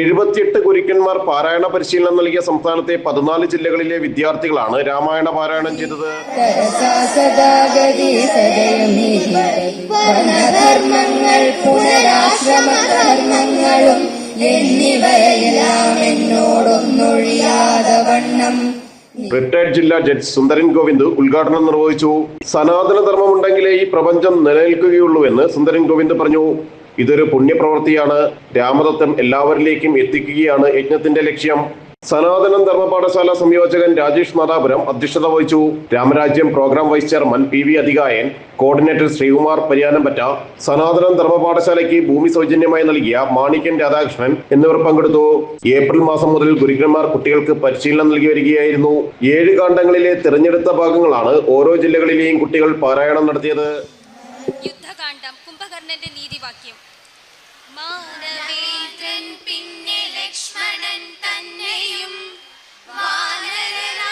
എഴുപത്തിയെട്ട് ഗുരുക്കന്മാർ പാരായണ പരിശീലനം നൽകിയ സംസ്ഥാനത്തെ പതിനാല് ജില്ലകളിലെ വിദ്യാർത്ഥികളാണ് രാമായണ പാരായണം ചെയ്തത്. റിട്ടയർഡ് ജില്ലാ ജഡ്ജ് സുന്ദരൻ ഗോവിന്ദ് ഉദ്ഘാടനം നിർവഹിച്ചു. സനാതന ധർമ്മമുണ്ടെങ്കിലേ ഈ പ്രപഞ്ചം നിലനിൽക്കുകയുള്ളൂ എന്ന് സുന്ദരൻ ഗോവിന്ദ് പറഞ്ഞു. ഇതൊരു പുണ്യപ്രവൃത്തിയാണ്. രാമതത്വം എല്ലാവരിലേക്കും എത്തിക്കുകയാണ് യജ്ഞത്തിന്റെ ലക്ഷ്യം. സനാതനം ധർമ്മപാഠശാല സംയോജകൻ രാജേഷ് നാദാപുരം അധ്യക്ഷത വഹിച്ചു. Ramarajyam programme vice chairman P V അധികായൻ coordinator Sreekumar Pariyanampatta സനാതനം ധർമ്മപാഠശാലയ്ക്ക് ഭൂമി സൗജന്യമായി നൽകിയ മാണിക്യൻ രാധാകൃഷ്ണൻ എന്നിവർ പങ്കെടുത്തു. ഏപ്രിൽ മാസം മുതൽ ഗുരുക്കന്മാർ കുട്ടികൾക്ക് പരിശീലനം നൽകി വരികയായിരുന്നു. ഏഴ് കാണ്ഡങ്ങളിലെ തിരഞ്ഞെടുത്ത ഭാഗങ്ങളാണ് ഓരോ ജില്ലകളിലെയും കുട്ടികൾ പാരായണം നടത്തിയത്. യുദ്ധകാന്ഡം കുംഭകർണന്റെ നീതിവാക്യം. മാനവേന്ദ്രൻ പിന്നെ ലക്ഷ്മണൻ തന്നെയും വാനരരാജനാമത്മജനെയും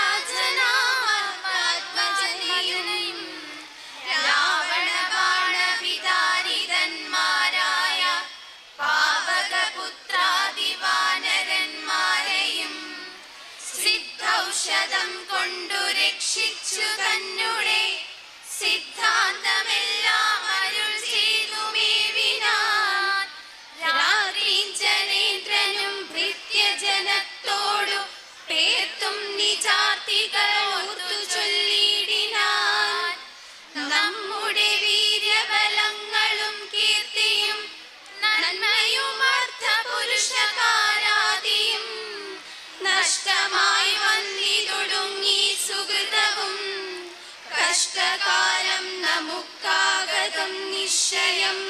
നമുക്കാഗതം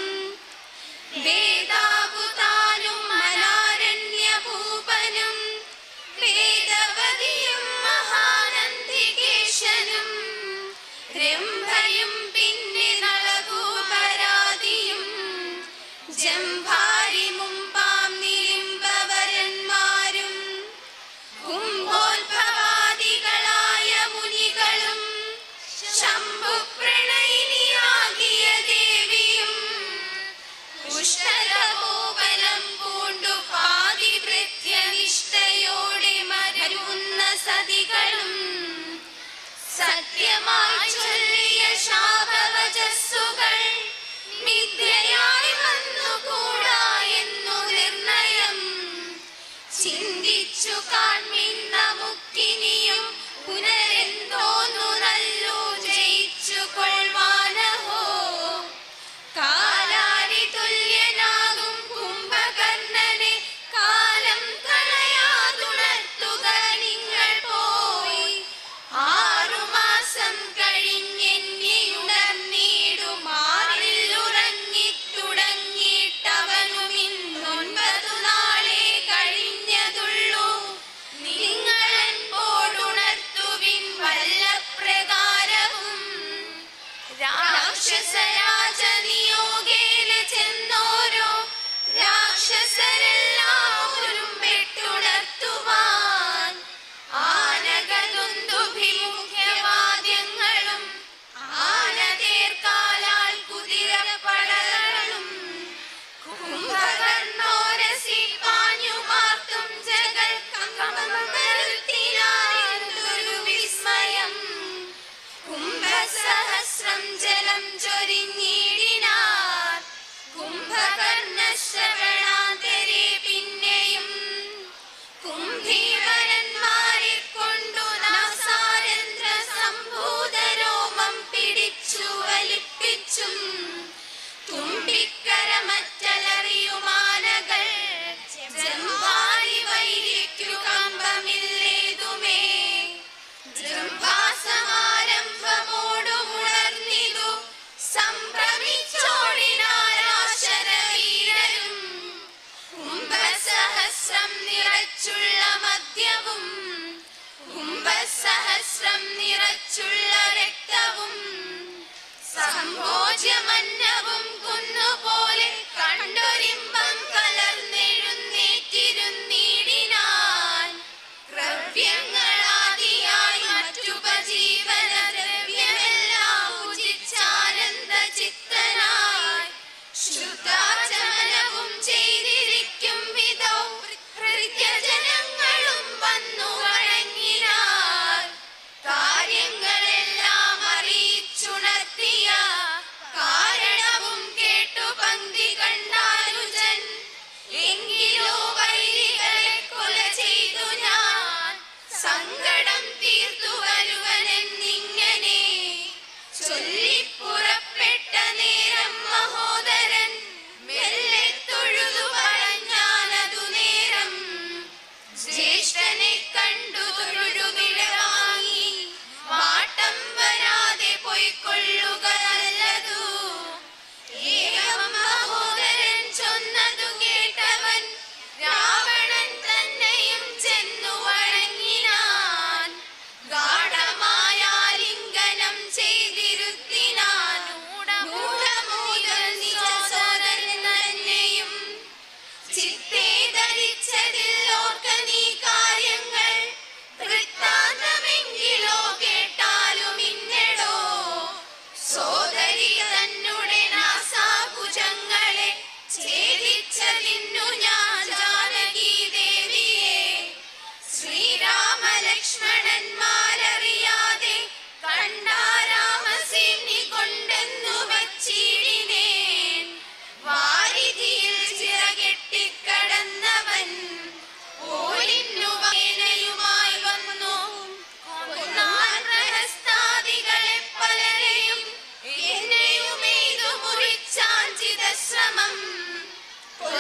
माचल्यशापवचः सुगण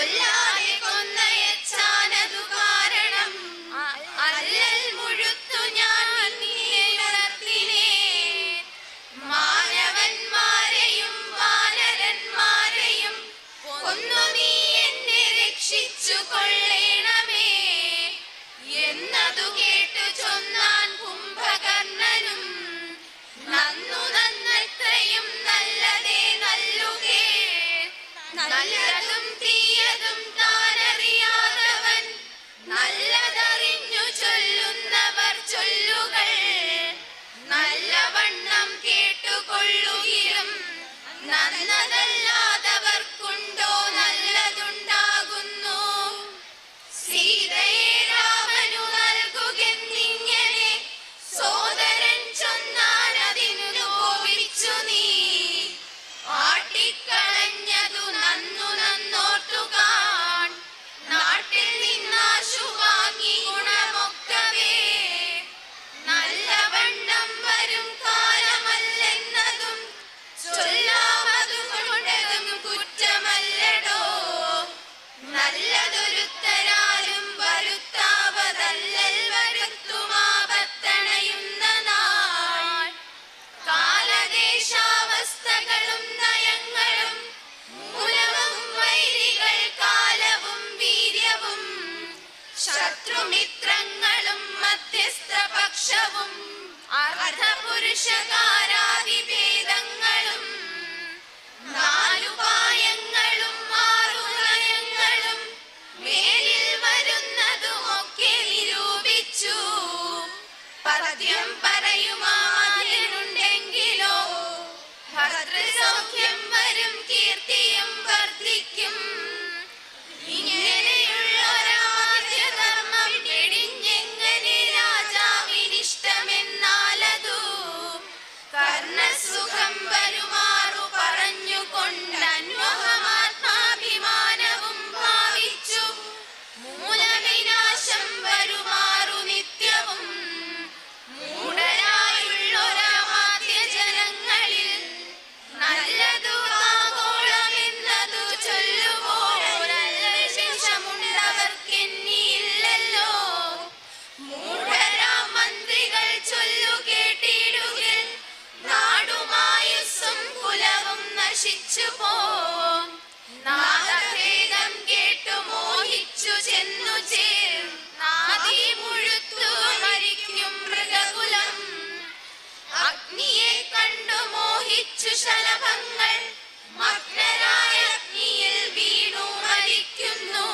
Hola. നല്ലതൊരുത്തരാലും വരുത്താവതല്ലൽ വരുത്തുമാപത്തണയുന്ന നാൾ. കാലദേശാവസ്ഥകളും നയങ്ങളും മൂലവും വൈരികൾ കാലവും വീര്യവും ശത്രുമിത്രങ്ങളും മധ്യസ്ഥ പക്ഷവും അർദ്ധ പുരുഷകാ മരിച്ചു പോം കേട്ടു മോഹിച്ചു ചെന്നു ചേരും. നാദി മുഴുത്തു മരിക്കും മൃഗകുലം. അഗ്നിയെ കണ്ടു മോഹിച്ചു ശലഭങ്ങൾ. മഗ്നരായ അഗ്നിയിൽ വീണു മരിക്കുന്നു.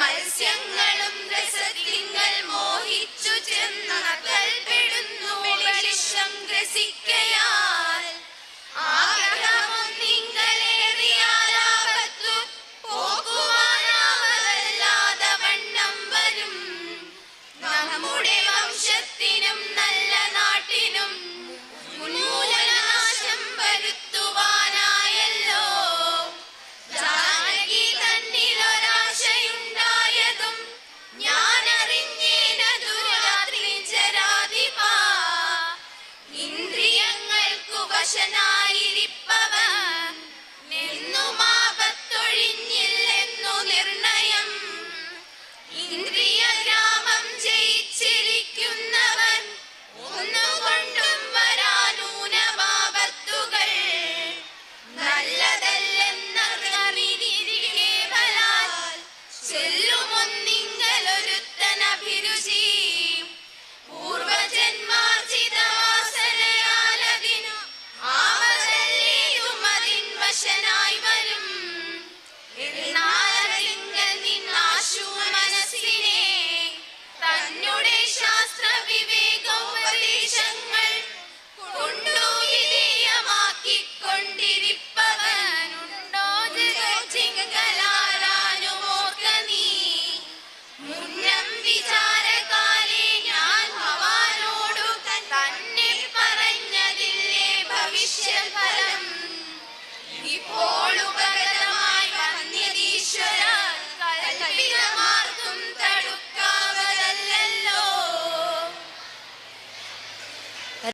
മത്സ്യങ്ങളും രസത്തിങ്കൽ